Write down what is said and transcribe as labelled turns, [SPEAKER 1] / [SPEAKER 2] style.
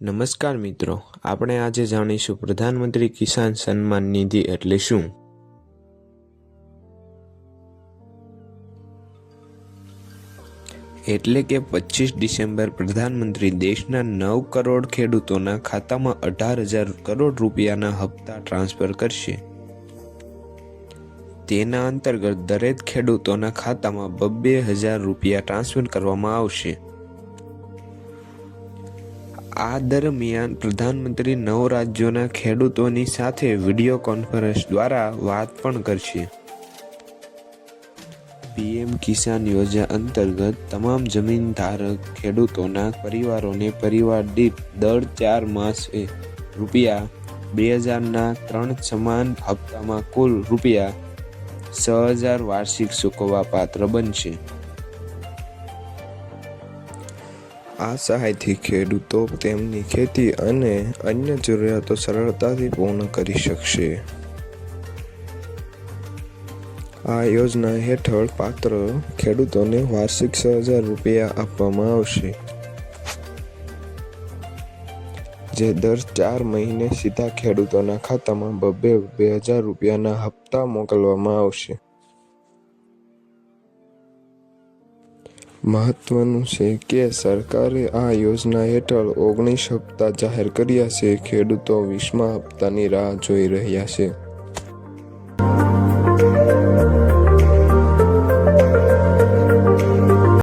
[SPEAKER 1] નમસ્કાર મિત્રો, આપણે આજે જાણીશું પ્રધાનમંત્રી કિસાન સન્માન નિધિ એટલે શું? એટલે કે પચીસ ડિસેમ્બર પ્રધાનમંત્રી દેશના નવ કરોડ ખેડૂતોના ખાતામાં અઢાર હજાર કરોડ રૂપિયાના હપ્તા ટ્રાન્સફર કરશે. તેના અંતર્ગત દરેક ખેડૂતોના ખાતામાં બબ્બે હજાર રૂપિયા ટ્રાન્સફર કરવામાં આવશે. આ દરમિયાન પ્રધાનમંત્રી નવ રાજ્યોના ખેડૂતોની સાથે વીડિયો કોન્ફરન્સ દ્વારા વાત પણ કરશે. પીએમ કિસાન યોજના અંતર્ગત તમામ જમીન ધારક ખેડૂતોના પરિવારોને પરિવાર દીઠ દર ચાર માસે રૂપિયા બે હજારના ત્રણ સમાન હપ્તામાં કુલ રૂપિયા છ હજાર વાર્ષિક ચૂકવવા પાત્ર બનશે.
[SPEAKER 2] આ સહાયથી ખેડૂતો તેમની ખેતી અને અન્ય જરૂરિયાતો સરળતાથી પૂર્ણ કરી શકશે. આ યોજના હેઠળ પાત્ર ખેડૂતોને વાર્ષિક છ હજાર રૂપિયા આપવામાં આવશે. જે દર ચાર મહિને સીધા ખેડૂતોના ખાતામાં બબ્બે બે હજાર રૂપિયાના હપ્તા મોકલવામાં આવશે. મહત્વનું છે કે સરકારે આ યોજના હેઠળ ઓગણીસ હપ્તા જાહેર કર્યા છે. ખેડૂતો વીસમા હપ્તાની રાહ જોઈ રહ્યા છે.